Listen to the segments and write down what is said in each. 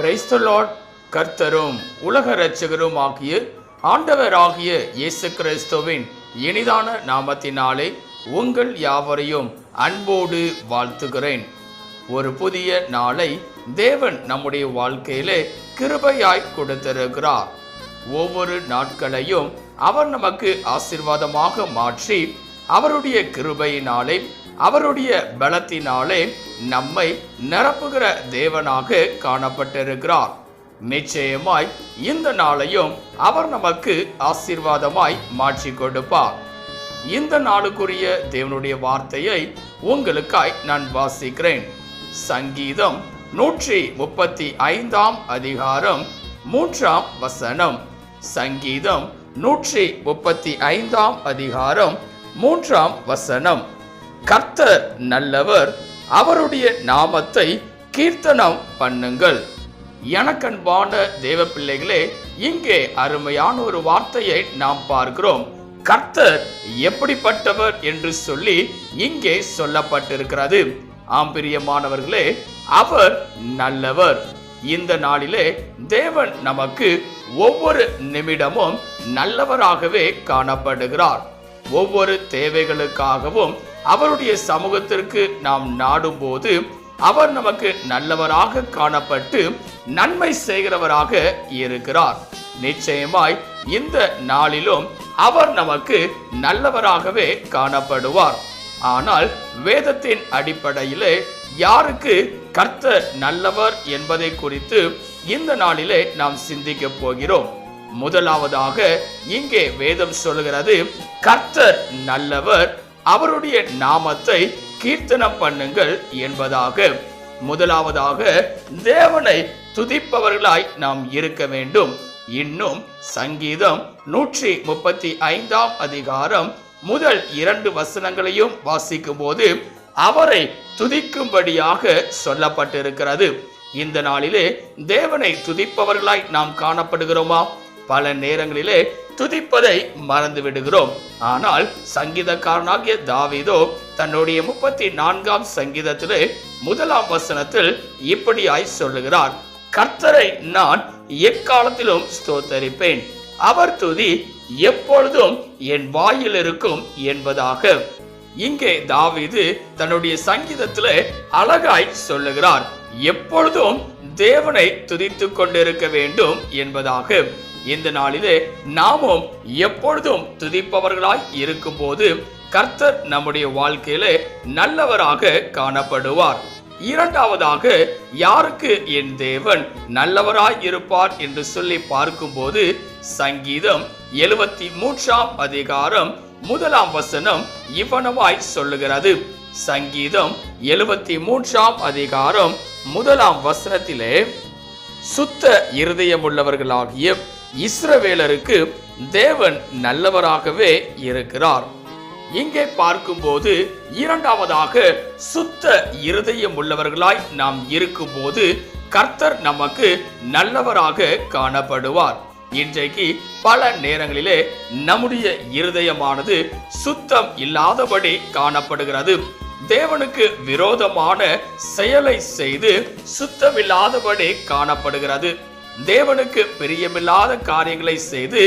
Praise the Lord கர்த்தரும் உலக ரட்சகரும் ஆகிய ஆண்டவராகிய இயேசு கிறிஸ்துவின் இனிதான நாமத்தினாலே உங்கள் யாவரையும் அன்போடு வாழ்த்துகிறேன். ஒரு புதிய நாளை தேவன் நம்முடைய வாழ்க்கையிலே கிருபையாய் கொடுத்திருக்கிறார். ஒவ்வொரு நாட்களையும் அவர் நமக்கு ஆசீர்வாதமாக மாற்றி அவருடைய கிருபையினாலே அவருடைய பலத்தினாலே நம்மை நிரப்புகிற தேவனாக காணப்பட்டிருக்கிறார். நிச்சயமாய் இந்த நாளையும் அவர் நமக்கு ஆசீர்வாதமாய் மாற்றி கொடுப்பார். இந்த நாளுக்குரிய தேவனுடைய வார்த்தையை உங்களுக்காய் நான் வாசிக்கிறேன். சங்கீதம் நூற்றி முப்பத்தி ஐந்தாம் அதிகாரம் மூன்றாம் வசனம். சங்கீதம் நூற்றி முப்பத்தி ஐந்தாம் அதிகாரம் மூன்றாம் வசனம். கர்த்தர் நல்லவர் அவருடைய நாமத்தை கீர்த்தனம் பண்ணுங்கள். எனக்கன்பான தேவ பிள்ளைகளே இங்கே அருமையான ஒரு வார்த்தையை நாம் பார்க்கிறோம். கர்த்தர் எப்படிப்பட்டவர் என்று சொல்லி இங்கே சொல்லப்பட்டிருக்கிறது. ஆம் பிரியமானவர்களே அவர் நல்லவர். இந்த நாளிலே தேவன் நமக்கு ஒவ்வொரு நிமிடமும் நல்லவராகவே காணப்படுகிறார். ஒவ்வொரு தேவைகளுக்காகவும் அவருடைய சமூகத்திற்கு நாம் நாடும்போது அவர் நமக்கு நல்லவராக காணப்பட்டு நன்மை செய்கிறவராக இருக்கிறார். நிச்சயமாய் இந்த நாளிலும் அவர் நமக்கு நல்லவராகவே காணப்படுவார். ஆனால் வேதத்தின் அடிப்படையிலே யாருக்கு கர்த்தர் நல்லவர் என்பதை குறித்து இந்த நாளிலே நாம் சிந்திக்க போகிறோம். முதலாவதாக இங்கே வேதம் சொல்கிறது கர்த்தர் நல்லவர் அவருடைய நாமத்தை கீர்த்தனம் பண்ணுங்கள் என்பதாக. முதலாவதாக தேவனை துதிப்பவர்களாய் நாம் இருக்க வேண்டும். இன்னும் சங்கீதம் நூற்றி முப்பத்தி ஐந்தாம் அதிகாரம் முதல் இரண்டு வசனங்களையும் வாசிக்கும் போது அவரை துதிக்கும்படியாக சொல்லப்பட்டிருக்கிறது. இந்த நாளிலே தேவனை துதிப்பவர்களாய் நாம் காணப்படுகிறோமா? பல நேரங்களிலே துதிப்பதை மறந்து விடுகிறோம் ஆனால் சங்கீதக்காரனாகிய தாவிதோ தன்னுடைய முப்பத்தி நான்காம் சங்கீதத்திலே முதலாம் வசனத்தில் இப்படியாய் சொல்லுகிறார். கர்த்தரை நான் எக்காலத்திலும் ஸ்தோத்தரிப்பேன். அவர் துதி எப்பொழுதும் என் வாயில் இருக்கும் என்பதாக. இங்கே தாவிது தன்னுடைய சங்கீதத்திலே அழகாய் சொல்லுகிறார். எப்பொழுதும் தேவனை துதித்துக் கொண்டிருக்க வேண்டும் என்பதாக. இந்த நாளிலே நாமும் எப்பொழுதும் துதிப்பவர்களாய் இருக்கும்போது கர்த்தர் நம்முடைய வாழ்க்கையிலே நல்லவராக காணப்படுவார். இரண்டாவதாக யாருக்கு என் தேவன் நல்லவராய் இருப்பார் என்று சொல்லி பார்க்கும்போது சங்கீதம் எழுபத்தி மூன்றாம் அதிகாரம் முதலாம் வசனம் இவனவாய் சொல்லுகிறது. சங்கீதம் எழுபத்தி மூன்றாம் அதிகாரம் முதலாம் வசனத்திலே சுத்த இருதயமுள்ளவர்களாகிய இஸ்ரவேலருக்கு தேவன் நல்லவராகவே இருக்கிறார். இங்கே பார்க்கும்போது இரண்டாவதாக சுத்த இருதயம் உள்ளவர்களாய் நாம் இருக்கும்போது கர்த்தர் நமக்கு நல்லவராக காணப்படுவார். இன்றைக்கு பல நேரங்களிலே நம்முடைய இருதயமானது சுத்தம் இல்லாதபடி காணப்படுகிறது. தேவனுக்கு விரோதமான செயலை செய்து சுத்தமில்லாதபடி காணப்படுகிறது. தேவனுக்கு பிரியமில்லாத காரியங்களை செய்து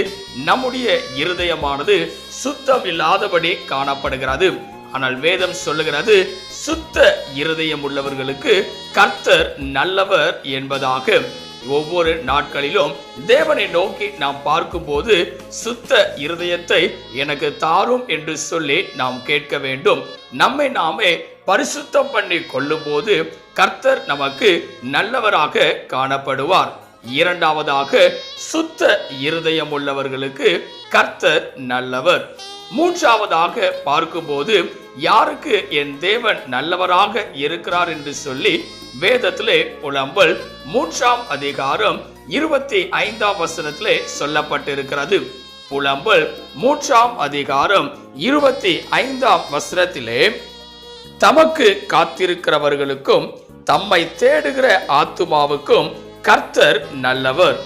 நம்முடைய இருதயமானது சுத்தம் இல்லாதபடி காணப்படுகிறது. ஆனால் வேதம் சொல்லுகிறது சுத்த இருதயம் உள்ளவர்களுக்கு கர்த்தர் நல்லவர் என்பதாக. ஒவ்வொரு நாட்களிலும் தேவனை நோக்கி நாம் பார்க்கும்போது சுத்த இருதயத்தை எனக்கு தாரும் என்று சொல்லி நாம் கேட்க வேண்டும். நம்மை நாமே பரிசுத்தம் பண்ணி கொள்ளும்போது கர்த்தர் நமக்கு நல்லவராக காணப்படுவார். இரண்டாவதாக சுத்த இருதயம் உள்ளவர்களுக்கு கர்த்தர் நல்லவர். மூன்றாவதாக பார்க்கும்போது யாருக்கு என் தேவன் நல்லவராக இருக்கிறார் என்று சொல்லி வேதத்திலே புலம்பல் மூன்றாம் அதிகாரம் இருபத்தி ஐந்தாம் வசனத்திலே சொல்லப்பட்டிருக்கிறது. புலம்பல் மூன்றாம் அதிகாரம் இருபத்தி ஐந்தாம் வசனத்திலே தமக்கு காத்திருக்கிறவர்களுக்கும் தம்மை தேடுகிற ஆத்துமாவுக்கும் கர்த்தர் நல்லவர்.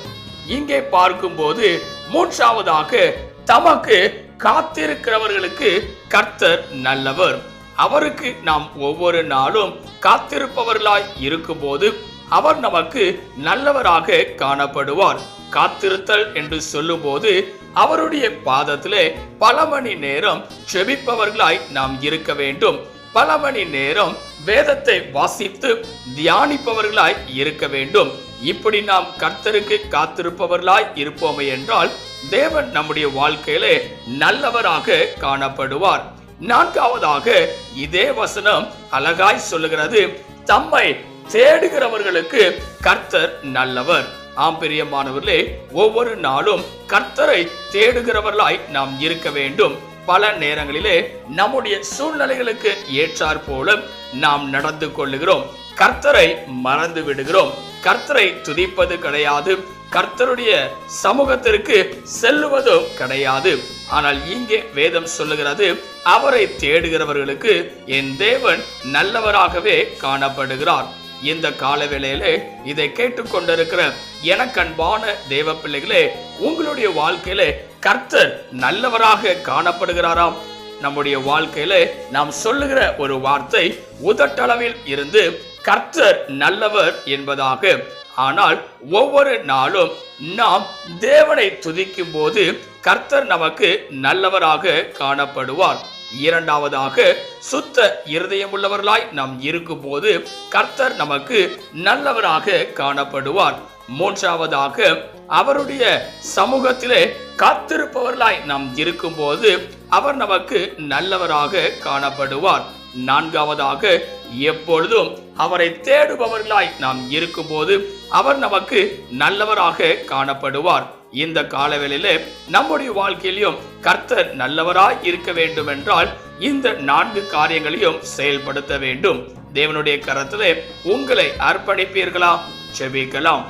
இங்கே பார்க்கும்போது மூன்றாவதாக தமக்கு காத்திருக்கிறவர்களுக்கு கர்த்தர் நல்லவர். அவருக்கு நாம் ஒவ்வொரு நாளும் காத்திருப்பவர்களாய் இருக்கும்போது அவர் நமக்கு நல்லவராக காணப்படுவார். காத்திருத்தல் என்று சொல்லும்போது அவருடைய பாதத்திலே பல மணி நேரம் செபிப்பவர்களாய் நாம் இருக்க வேண்டும். பல மணி நேரம் வேதத்தை வாசித்து தியானிப்பவர்களாய் இருக்க வேண்டும். இப்படி நாம் கர்த்தருக்கு காத்திருப்பவர்களாய் இருப்போமே என்றால் தேவன் நம்முடைய வாழ்க்கையிலே நல்லவராக காணப்படுவார். நான்காவதாக இதே வசனம் அழகாய் சொல்லுகிறது தம்மை தேடுகிறவர்களுக்கு கர்த்தர் நல்லவர். ஆம் பிரியமானவர்களே ஒவ்வொரு நாளும் கர்த்தரை தேடுகிறவர்களாய் நாம் இருக்க வேண்டும். பல நேரங்களிலே நம்முடைய சூழ்நிலைகளுக்கு ஏற்றாற் போல நாம் நடந்து கொள்ளுகிறோம். கர்த்தரை மறந்து விடுகிறோம். கர்த்தரை துதிப்பது கிடையாது. கர்த்தருடைய சமூகத்திற்கு செல்லுவதும் கிடையாது. ஆனால் இங்கே வேதம் சொல்லுகிறது அவரை தேடுகிறவர்களுக்கு என் தேவன் நல்லவராகவே காணப்படுகிறார். இந்த காலவேளையிலே இதை கேட்டுக்கொண்டிருக்கிற எனக்கன்பான தேவ பிள்ளைகளே உங்களுடைய வாழ்க்கையிலே கர்த்தர் நல்லவராக காணப்படுகிறாராம். நம்முடைய வாழ்க்கையில நாம் சொல்லுகிற ஒரு வார்த்தை உதட்டளவில் இருந்து கர்த்தர் நல்லவர் என்பதாக. ஆனால் ஒவ்வொரு நாளும் நாம் தேவனை துதிக்கும் போது கர்த்தர் நமக்கு நல்லவராக காணப்படுவார். இரண்டாவதாக சுத்த இருதயமுள்ளவர்களாய் நாம் இருக்கும்போது கர்த்தர் நமக்கு நல்லவராக காணப்படுவார். மூன்றாவதாக அவருடைய சமூகத்திலே காத்திருப்பவர்களாய் நாம் இருக்கும்போது அவர் நமக்கு நல்லவராக காணப்படுவார். நான்காவதாக எப்பொழுதும் அவரை தேடுபவர்களாய் நாம் இருக்கும்போது அவர் நமக்கு நல்லவராக காணப்படுவார். இந்த காலவெளியிலே நம்முடைய வாழ்க்கையிலும் கர்த்தர் நல்லவராய் இருக்க வேண்டும் என்றால் இந்த நான்கு காரியங்களையும் செயல்படுத்த வேண்டும். தேவனுடைய கரத்திலே உங்களை அர்ப்பணிப்பீர்களா? செபிக்கலாம்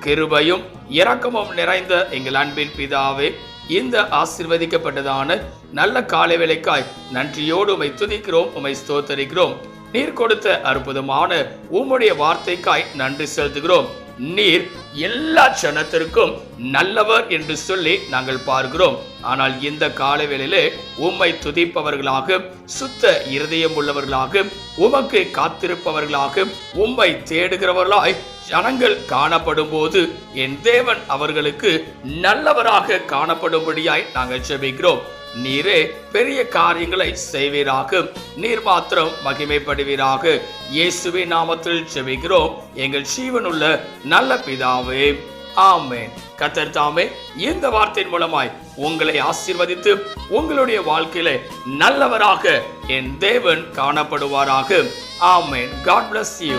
கிருபையும் இரக்கமும் நிறைந்த எங்கள் அன்பின் பிதாவே இந்த ஆசிர்வதிக்கப்பட்டதான நல்ல காலை வேலைக்காய் நன்றியோடு உமை துதிக்கிறோம் உமை ஸ்தோத்தரிக்கிறோம். நீர் கொடுத்த அற்புதமான உம்முடைய வார்த்தைக்காய் நன்றி செலுத்துகிறோம். நீர் எல்லா ஜனத்திற்கும் நல்லவர் என்று சொல்லி நாங்கள் பார்க்கிறோம். ஆனால் இந்த காலவேளையிலே உம்மை துதிப்பவர்களாக சுத்த இருதயம் உள்ளவர்களாக உமக்கு காத்திருப்பவர்களாக உம்மை தேடுகிறவர்களாய் ஜனங்கள் காணப்படும் போது என் தேவன் அவர்களுக்கு நல்லவராக காணப்படும்படியாய் நாங்கள் செபிக்கிறோம் நீரே பெரிய காரியங்களை செய்வீராக. நீர் மாத்திரம் மகிமைப்படுவீராக. இயேசுவின் நாமத்தில் செவிக்கிறோம் எங்கள் ஜீவனுள்ள நல்ல பிதாவே. ஆமென். கத்தர் தாமே இந்த வார்த்தையின் மூலமாய் உங்களை ஆசீர்வதித்து உங்களுடைய வாழ்க்கையில நல்லவராக என் தேவன் காணப்படுவாராக. ஆமென். God bless you